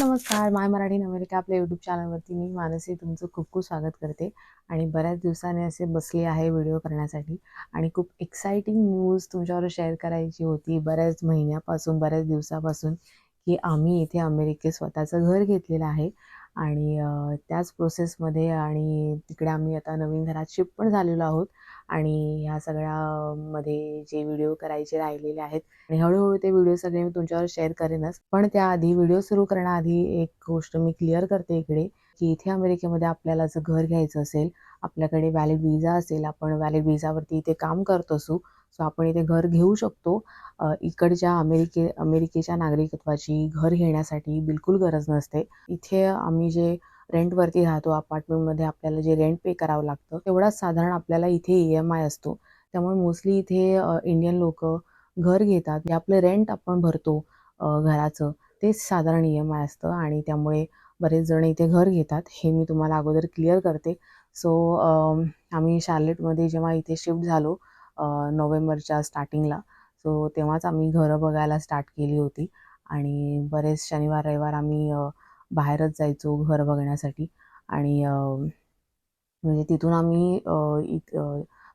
नमस्कार. My Marathi America आपल्या YouTube चॅनलवरती मी मानसी तुमचं खूप खूप स्वागत करते. आणि बऱ्याच दिवसाने असे बसले आहे व्हिडिओ करण्यासाठी. आणि खूप एक्साइटिंग न्यूज तुमच्यावर शेअर करायची होती. बऱ्याच महिन्यापासून बऱ्याच दिवसापासून की आम्ही इथे अमेरिकेत स्वतःचं घर घेतलेलं आहे. आणि त्याच प्रोसेसमध्ये आणि तिकडे आम्ही आता नवीन घरात शिफ्ट पण झालेलो आहोत. आणि ह्या सगळ्यामध्ये जे व्हिडिओ करायचे राहिलेले आहेत आणि हळूहळू ते व्हिडिओ सगळे मी तुमच्यावर शेअर करेनच. पण त्याआधी व्हिडिओ सुरू करण्याआधी एक गोष्ट मी क्लिअर करते इकडे की इथे अमेरिकेमध्ये आपल्याला जर घर घ्यायचं असेल आपल्याकडे व्हॅलिड विजा असेल आपण व्हॅलिड विजावरती इथे काम करत असू सो आपण इथे घर घेऊ शकतो. इकडच्या अमेरिके अमेरिकेच्या नागरिकत्वाची घर घेण्यासाठी बिलकुल गरज नसते. इथे आम्ही जे रेंटवरती राहतो अपार्टमेंटमध्ये आपल्याला जे रेंट पे करावं लागतं तेवढाच साधारण आपल्याला इथे ई एम आय असतो. त्यामुळे मोस्टली इथे इंडियन लोक घर घेतात. जे आपलं रेंट आपण भरतो घराचं तेच साधारण ई एम आय असतं आणि त्यामुळे बरेच जण इथे घर घेतात. हे मी तुम्हाला अगोदर क्लिअर करते. सो आम्ही शार्लेटमध्ये जेव्हा इथे शिफ्ट झालो नोव्हेंबरच्या स्टार्टिंगला सो तेव्हाच आम्ही घरं बघायला स्टार्ट केली होती. आणि बरेच शनिवार रविवार आम्ही बाहेरच जायचो घर बघण्यासाठी. आणि म्हणजे तिथून आम्ही इत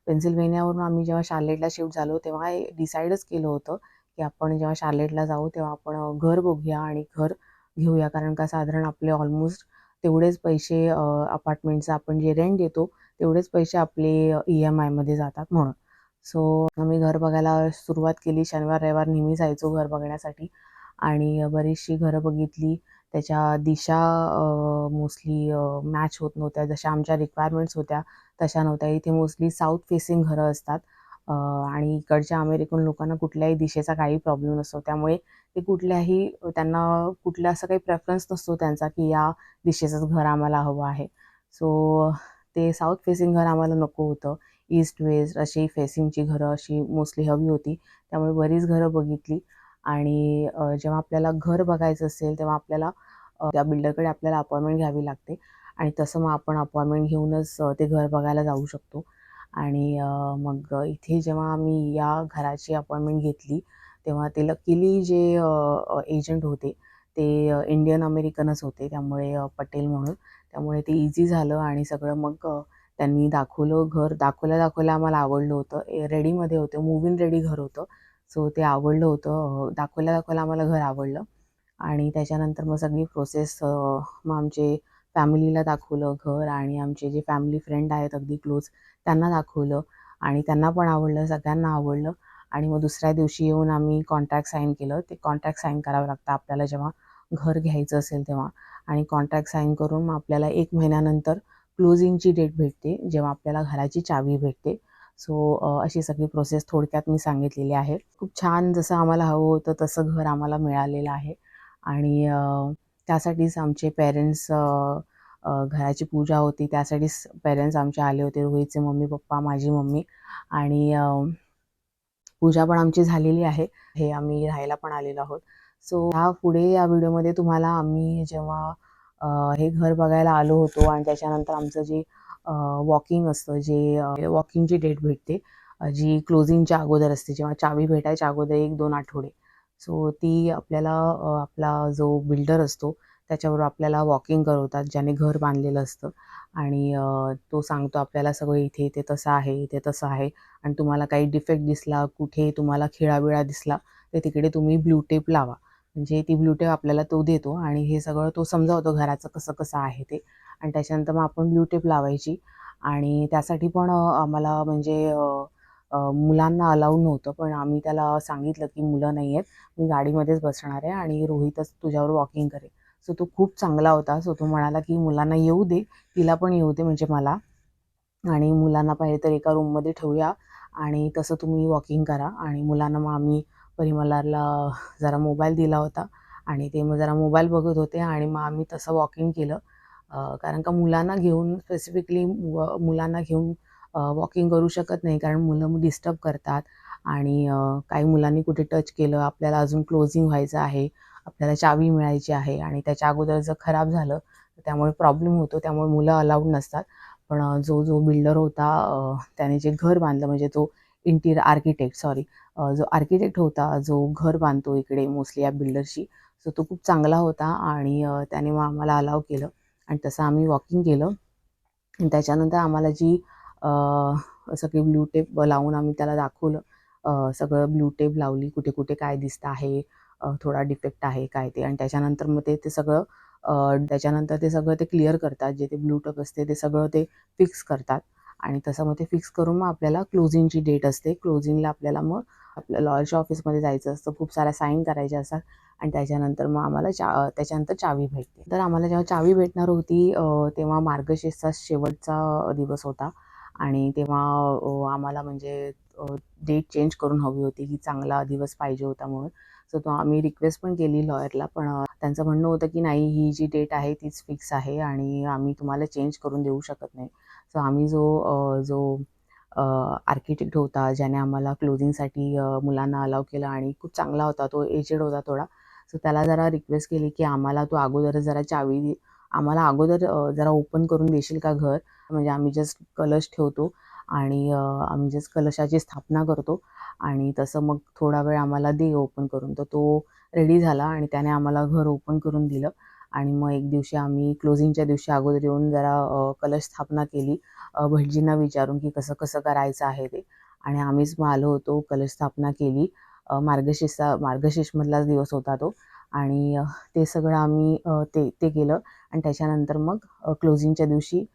पेन्सिल्व्हेनियावरून आम्ही जेव्हा शार्लेटला शिफ्ट झालो तेव्हा हे डिसाईडच केलं होतं की आपण जेव्हा शार्लेटला जाऊ तेव्हा आपण घर बघूया आणि घर घेऊया. कारण का साधारण आपले ऑलमोस्ट तेवढेच पैसे अपार्टमेंटचं आपण जे रेंट देतो तेवढेच पैसे आपले ई एम आयमध्ये जातात म्हणून. सो आम्ही घर बघायला सुरुवात केली. शनिवार रविवार नेहमी जायचो घर बघण्यासाठी. आणि बरीचशी घरं बघितली. त्याच्या दिशा मोस्टली मॅच होत नव्हत्या. जशा आमच्या रिक्वायरमेंट्स होत्या तशा नव्हत्या. इथे मोस्टली साऊथ फेसिंग घरं असतात. आणि इकडच्या अमेरिकन लोकांना कुठल्याही दिशेचा काही प्रॉब्लेम नसतो. त्यामुळे ते कुठल्याही त्यांना कुठला असं काही प्रेफरन्स नसतो त्यांचा की या दिशेचंच घर आम्हाला हवं आहे. सो ते साऊथ फेसिंग घर आम्हाला नको होतं. ईस्ट वेस्ट अशी फेसिंगची घरं अशी मोस्टली हवी होती. त्यामुळे बरीच घरं बघितली. आणि जेव्हा आपल्याला घर बघायचं असेल तेव्हा आपल्याला त्या बिल्डरकडे आपल्याला अपॉइंटमेंट घ्यावी लागते. आणि तसं मग आपण अपॉइंटमेंट घेऊनच ते घर बघायला जाऊ शकतो. आणि मग इथे जेव्हा आम्ही या घराची अपॉइंटमेंट घेतली तेव्हा ते लकीली जे एजंट होते ते इंडियन अमेरिकनच होते. त्यामुळे पटेल म्हणून. त्यामुळे ते इझी झालं आणि सगळं मग त्यांनी दाखवलं घर. दाखवल्या दाखवल्या आम्हाला आवडलं होतं. रेडीमध्ये होतं. मूव इन रेडी घर होतं. सो ते आवडलं होतं. दाखवल्या दाखवल्या आम्हाला घर आवडलं. आणि त्याच्यानंतर मग सगळी प्रोसेस मग आमचे फॅमिलीला दाखवलं घर आणि आमचे जे फॅमिली फ्रेंड आहेत अगदी क्लोज त्यांना दाखवलं आणि त्यांना पण आवडलं सगळ्यांना आवडलं. आणि मग दुसऱ्या दिवशी येऊन आम्ही कॉन्ट्रॅक्ट साईन केलं. ते कॉन्ट्रॅक्ट साईन करावं लागतं आपल्याला जेव्हा घर घ्यायचं असेल तेव्हा. आणि कॉन्ट्रॅक्ट साईन करून मग आपल्याला एक महिन्यानंतर क्लोजिंगची डेट भेटते जेव्हा आपल्याला घराची चावी भेटते. सो अशी सगळी प्रोसेस थोडक्यात मी सांगितलेली आहे. खूप छान जसं आम्हाला हवं होतं तसं घर आम्हाला मिळालेलं आहे. आणि त्यासाठीच आमचे पेरेंट्स घराची पूजा होती. त्यासाठीच पेरेंट्स आमचे आले होते रोहितचे मम्मी पप्पा माझी मम्मी. आणि पूजा पण आमची झालेली आहे. हे आम्ही राहायला पण आलेलो आहोत. सो ह्या पुढे या व्हिडिओमध्ये तुम्हाला आम्ही जेव्हा हे घर बघायला आलो होतो आणि त्याच्यानंतर आमचं जे वॉकिंग असतं जे वॉकिंगची डेट भेटते जी क्लोजिंगच्या अगोदर असते जेव्हा चावी भेटायच्या अगोदर एक दोन आठवडे. सो ती आपल्याला आपला जो बिल्डर असतो त्याच्यावर आपल्याला वॉकिंग करवतात ज्याने घर बांधलेलं असतं. आणि तो सांगतो आपल्याला सगळं इथे इथे तसं आहे इथे तसं आहे. आणि तुम्हाला काही डिफेक्ट दिसला कुठे तुम्हाला खिळाबिळा दिसला तर तिकडे तुम्ही ब्ल्यू टेप लावा. म्हणजे ती ब्ल्यू टेप आपल्याला तो देतो आणि हे सगळं तो समजावतो घराचं कसं कसं आहे ते. आणि त्याच्यानंतर मग आपण ब्ल्यू टेप लावायची. आणि त्यासाठी पण आम्हाला म्हणजे मुलांना अलाव नव्हतं पण आम्ही त्याला सांगितलं की मुलं नाही आहेत मी गाडीमध्येच बसणार आहे आणि रोहितच तुझ्यावर वॉकिंग करेल. सो तो खूप चांगला होता. सो तो म्हणाला की मुलांना येऊ दे तिला पण येऊ दे म्हणजे मला. आणि मुलांना पाहिजे तर एका रूममध्ये ठेवूया आणि तसं तुम्ही वॉकिंग करा. आणि मुलांना मग आम्ही परिमलाला जरा मोबाईल दिला होता आणि ते मग जरा मोबाईल बघत होते आणि मग आम्ही तसं वॉकिंग केलं. कारण का मुलांना घेऊन स्पेसिफिकली मुलांना घेऊन वॉकिंग करू शकत नाही कारण मुलं डिस्टर्ब करतात. आणि काही मुलांनी कुठे टच केलं आपल्याला अजून क्लोजिंग व्हायचं आहे आपल्याला चावी मिळायची आहे आणि त्याच्या अगोदर जर खराब झालं तर त्यामुळे प्रॉब्लेम होतो त्यामुळे मुलं अलाउड नसतात. पण जो जो बिल्डर होता त्याने जे घर बांधलं म्हणजे तो इंटिरियर आर्किटेक्ट सॉरी जो आर्किटेक्ट होता जो घर बांधतो इकडे मोस्टली या बिल्डरशी सो तो खूप चांगला होता आणि त्याने मग आम्हाला अलाव केलं. आणि तसं आम्ही वॉकिंग केलं. आणि त्याच्यानंतर आम्हाला जी सगळी ब्लू टेप लावून आम्ही त्याला दाखवलं. सगळं ब्लू टेप लावली कुठे कुठे काय दिसतं आहे थोडा डिफेक्ट आहे काय ते. आणि त्याच्यानंतर मग ते ते सगळं त्याच्यानंतर ते सगळं ते क्लिअर करतात जे ते ब्लू टेप असते ते सगळं ते फिक्स करतात. आणि तसं मग ते फिक्स करून मग आपल्याला क्लोजिंगची डेट असते. क्लोजिंगला आपल्याला मग आपल्या लॉयरच्या ऑफिसमध्ये जायचं असतं. खूप साऱ्या साईन करायच्या असतात. आणि त्याच्यानंतर मग आम्हाला चा त्याच्यानंतर चावी भेटते. तर आम्हाला जेव्हा चावी भेटणार होती तेव्हा मार्गशीर्षचा शेवटचा दिवस होता. आणि तेव्हा आम्हाला म्हणजे डेट चेंज करून हवी होती. की चांगला दिवस पाहिजे होता म्हणून. सो तो आम्ही रिक्वेस्ट पण केली लॉयरला पण त्यांचं म्हणणं होतं की नाही ही जी डेट आहे तीच फिक्स आहे आणि आम्ही तुम्हाला चेंज करून देऊ शकत नाही. सो आम्ही जो जो आर्किटेक्ट होता ज्याने आम्हाला क्लोजिंगसाठी मुलांना अलाव केलं आणि खूप चांगला होता तो एजेड होता थोडा. सो त्याला जरा रिक्वेस्ट केली की आम्हाला तू अगोदर जरा चावी आम्हाला अगोदर जरा ओपन करून देशील का घर? म्हणजे आम्ही जस्ट कलश ठेवतो आणि आम्ही जस्ट कलशाची स्थापना करतो आणि तसं मग थोडा वेळ आम्हाला दे ओपन करून. तर तो रेडी झाला आणि त्याने आम्हाला घर ओपन करून दिलं. आणि मग एक दिवशी आम्ही क्लोजिंगच्या दिवशी अगोदर येऊन जरा कलश स्थापना केली. भटजींना विचारून की कसं कसं करायचं आहे ते. आणि आम्हीच मग आलो होतो कलश स्थापना केली. मार्गशीर्षा मार्गशीर्षमधलाच दिवस होता तो. आणि ते सगळं आम्ही ते ते केलं. आणि त्याच्यानंतर मग क्लोजिंगच्या दिवशी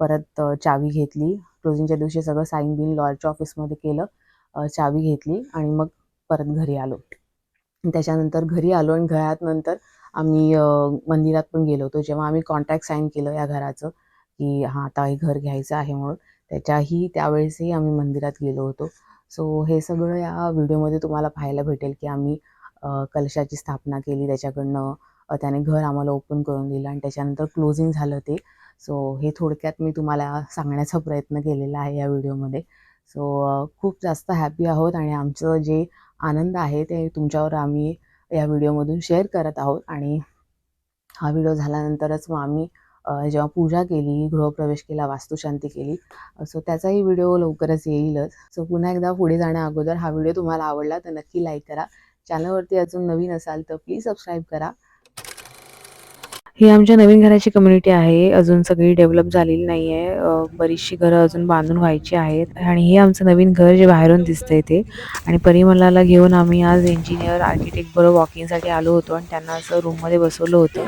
परत चावी घेतली. क्लोजिंगच्या दिवशी सगळं साईन बिन लॉयरच्या ऑफिसमध्ये केलं. चावी घेतली आणि मग परत घरी आलो. त्याच्यानंतर घरी आलो आणि घरात नंतर आम्ही मंदिरात पण गेलो होतो. जेव्हा आम्ही कॉन्ट्रॅक्ट साईन केलं या घराचं की हां आता हे घर घ्यायचं आहे म्हणून. त्याच्याही त्यावेळेसही आम्ही मंदिरात गेलो होतो. सो हे सगळं या व्हिडिओमध्ये तुम्हाला पाहायला भेटेल की आम्ही कलशाची स्थापना केली. त्याच्याकडनं त्याने घर आम्हाला ओपन करून दिलं आणि त्याच्यानंतर क्लोजिंग झालं ते. सो हे थोडक्यात मी तुम्हाला सांगण्याचा प्रयत्न केलेला आहे या व्हिडिओमध्ये. सो खूप जास्त हॅपी आहोत आणि आमचं जे आनंद आहे ते तुमच्यावर आम्ही या व्हिडिओमधून शेअर करत आहोत. आणि हा व्हिडिओ झाल्यानंतरच मग आम्ही जेव्हा पूजा केली गृहप्रवेश केला वास्तुशांती केली सो त्याचाही व्हिडिओ लवकरच येईलच. सो पुन्हा एकदा पुढे जाण्या अगोदर हा व्हिडिओ तुम्हाला आवडला तर नक्की लाईक करा. चॅनलवरती अजून नवीन असाल तर प्लीज सबस्क्राईब करा. ही आमच्या नवीन घराची कम्युनिटी आहे. अजून सगळी डेव्हलप झालेली नाही आहे बरीचशी घरं अजून बांधून व्हायची आहेत. आणि हे आमचं नवीन घर जे बाहेरून दिसतंय ते. आणि परिमलाला घेऊन आम्ही आज इंजिनियर आर्किटेक्ट बरोबर वॉकिंगसाठी आलो होतो आणि त्यांना असं रूममध्ये बसवलं होतं.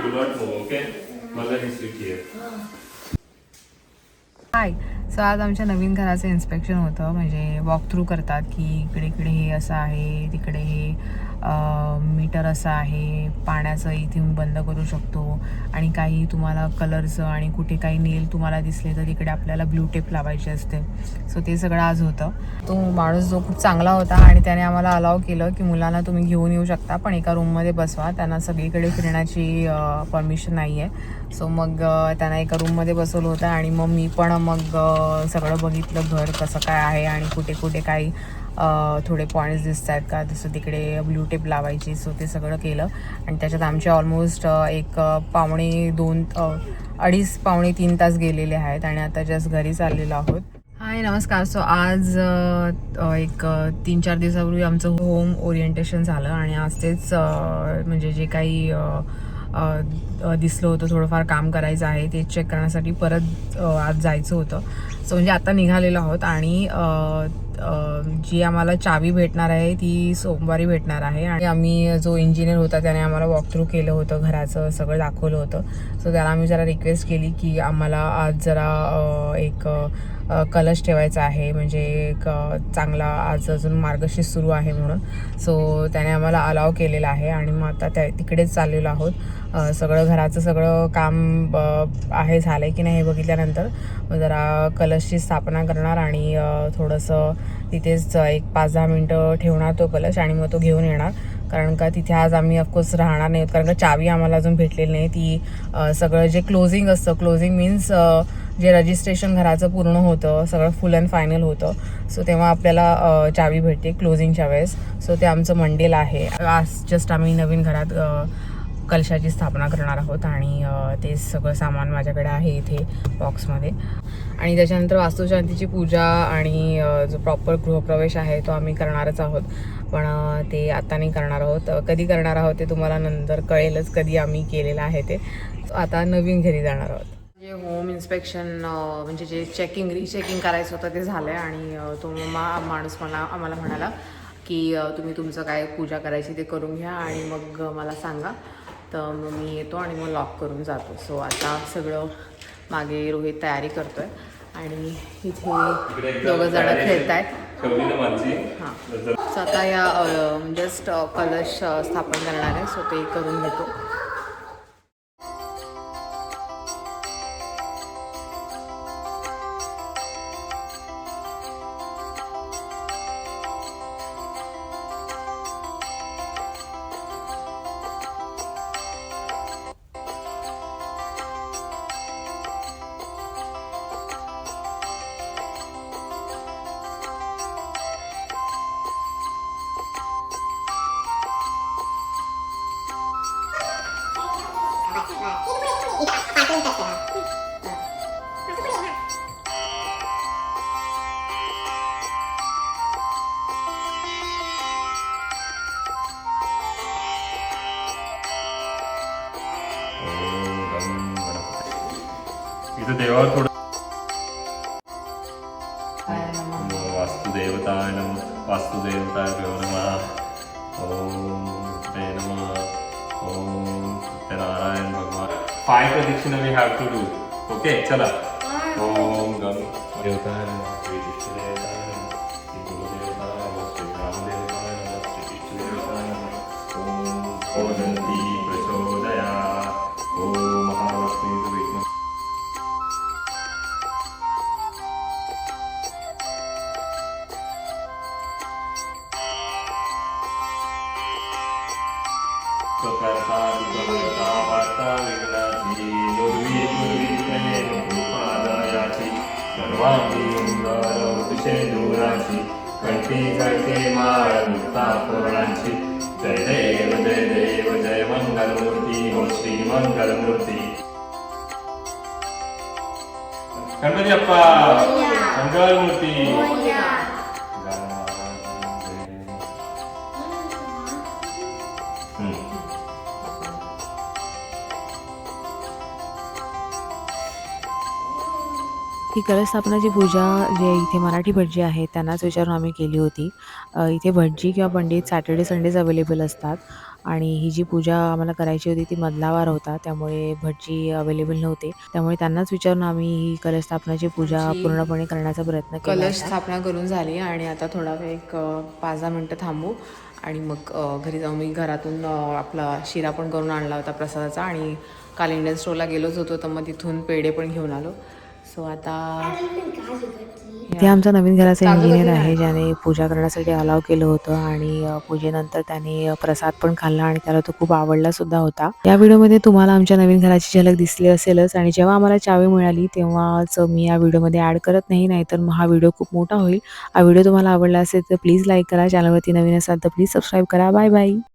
हाय सो आज आमच्या नवीन घराचं इन्स्पेक्शन होतं. म्हणजे वॉक थ्रू करतात की इकडे इकडे हे असं आहे तिकडे हे. मीटर असं आहे पाण्याचं इथून बंद करू शकतो आणि काही तुम्हाला कलरचं आणि कुठे काही नेल तुम्हाला दिसले तर तिकडे आपल्याला ब्लू टेप लावायची असते. सो ते सगळं आज होतं. तो माणूस जो खूप चांगला होता आणि त्याने आम्हाला अलाव केलं की मुलांना तुम्ही घेऊन येऊ शकता पण एका रूममध्ये बसवा. त्यांना सगळीकडे फिरण्याची परमिशन नाही आहे सो मग त्यांना एका रूममध्ये बसवलं होतं आणि मग मी पण मग सगळं बघितलं घर कसं काय आहे आणि कुठे कुठे काही थोडे पॉईंट्स दिसत आहेत का? जसं तिकडे ब्लू टेप लावायची सो ते सगळं केलं. आणि त्याच्यात आमचे ऑलमोस्ट एक पावणे दोन अडीच पावणे तीन तास गेलेले आहेत आणि आता जस्ट घरी चाललेलो आहोत. हाय नमस्कार. सो आज एक तीन चार दिवसापूर्वी आमचं होम ओरिएंटेशन झालं आणि आज तेच म्हणजे जे काही दिसलं होतं थोडंफार काम करायचं आहे ते चेक करण्यासाठी परत आज जायचं होतं. सो म्हणजे आता निघालेलो आहोत आणि जी आम्हाला चावी भेटणार आहे ती सोमवारी भेटणार आहे. आणि आम्ही जो इंजिनियर होता त्याने आम्हाला वॉक थ्रू केलं होतं घराचं सगळं दाखवलं होतं. सो त्याला आम्ही जरा रिक्वेस्ट केली की आम्हाला आज जरा एक कलश ठेवायचा आहे. म्हणजे एक चांगला आज अजून मार्गशीर्ष सुरू आहे म्हणून. सो त्याने आम्हाला अलाव केलेला आहे. आणि मग आता त्या तिकडेच चाललेलो आहोत. सगळं घराचं सगळं काम आहे झालं आहे की नाही हे बघितल्यानंतर. मग जरा कलशची स्थापना करणार आणि थोडंसं तिथेच एक पाच दहा मिनटं ठेवणार तो कलश आणि मग तो घेऊन येणार. कारण का तिथे आज आम्ही ऑफकोर्स राहणार नाही कारण का चावी आम्हाला अजून भेटलेली नाही. ती सगळं जे क्लोजिंग असतं क्लोजिंग मीन्स जे रजिस्ट्रेशन घराचं पूर्ण होतं सगळं फुल अँड फायनल होतं. सो तेव्हा आपल्याला चावी भेटते क्लोजिंगच्या वेळेस. सो ते आमचं मंडेला आहे. आज जस्ट आम्ही नवीन घरात कलशाची स्थापना करणार आहोत आणि ते सगळं सामान माझ्याकडे आहे इथे बॉक्समध्ये. आणि त्याच्यानंतर वास्तुशांतीची पूजा आणि जो प्रॉपर गृहप्रवेश आहे तो आम्ही करणारच आहोत. पण ते आता नाही करणार आहोत. कधी करणार आहोत ते तुम्हाला नंतर कळेलच कधी आम्ही केलेलं आहे ते. आता नवीन घरी जाणार आहोत. जे होम इन्स्पेक्शन म्हणजे जे चेकिंग रिचेकिंग करायचं होतं ते झालं आहे आणि तो मा माणूस मला आम्हाला म्हणाला की तुम्ही तुमचं काय पूजा करायची ते करून घ्या आणि मग मला सांगा. तर मग मी येतो आणि मग लॉक करून जातो. सो आता सगळं मागे रोहित तयारी करतोय. आणि इथे दोघं जण खेळत आहेत हां. सो आता या जस्ट कलश स्थापन करणार आहे. सो ते करून घेतो. इथं देवावर थोडं वास्तुदेवताय नम वास्तुदेवताय भ्यो नमः ओम ते नमः ओम सत्यनारायण भगवान फाय प्रदक्षिणा we have to do okay चला. ओम गम देवताय मंगलमूर्ती गणपती अप्पा हम्म. ही कलशस्थापनाची पूजा जे इथे मराठी भटजी आहेत त्यांनाच विचारून आम्ही केली होती. इथे भटजी किंवा पंडित सॅटर्डे संडेज अवेलेबल असतात. आणि ही जी पूजा आम्हाला करायची होती ती मधलावार होता. त्यामुळे भटजी अवेलेबल नव्हते. त्यामुळे त्यांनाच विचारून आम्ही ही कलशस्थापनाची पूजा पूर्णपणे करण्याचा प्रयत्न केला कलश होता. स्थापना करून झाली आणि आता थोडा वेळ एक पाच दहा मिनटं थांबू. आणि मग घरी जाऊन मी घरातून आपला शिरा पण करून आणला होता प्रसादाचा. आणि काल इंडियन स्टोरला गेलोच होतो तर मग तिथून पेढे पण घेऊन आलो. सो आता इथे आमचा नवीन घराचा इंजिनियर आहे ज्याने पूजा करण्यासाठी अलाव केलं होतं आणि पूजेनंतर त्याने प्रसाद पण खाल्ला आणि त्याला तो खूप आवडला सुद्धा होता. या व्हिडिओमध्ये तुम्हाला आमच्या नवीन घराची झलक दिसली असेलच आणि जेव्हा आम्हाला चावी मिळाली तेव्हाच मी या व्हिडिओमध्ये ॲड करत नाही नाहीतर मग हा व्हिडिओ खूप मोठा होईल. हा व्हिडिओ तुम्हाला आवडला असेल तर प्लीज लाईक करा. चॅनलवरती नवीन असाल तर प्लीज सबस्क्राईब करा. Bye bye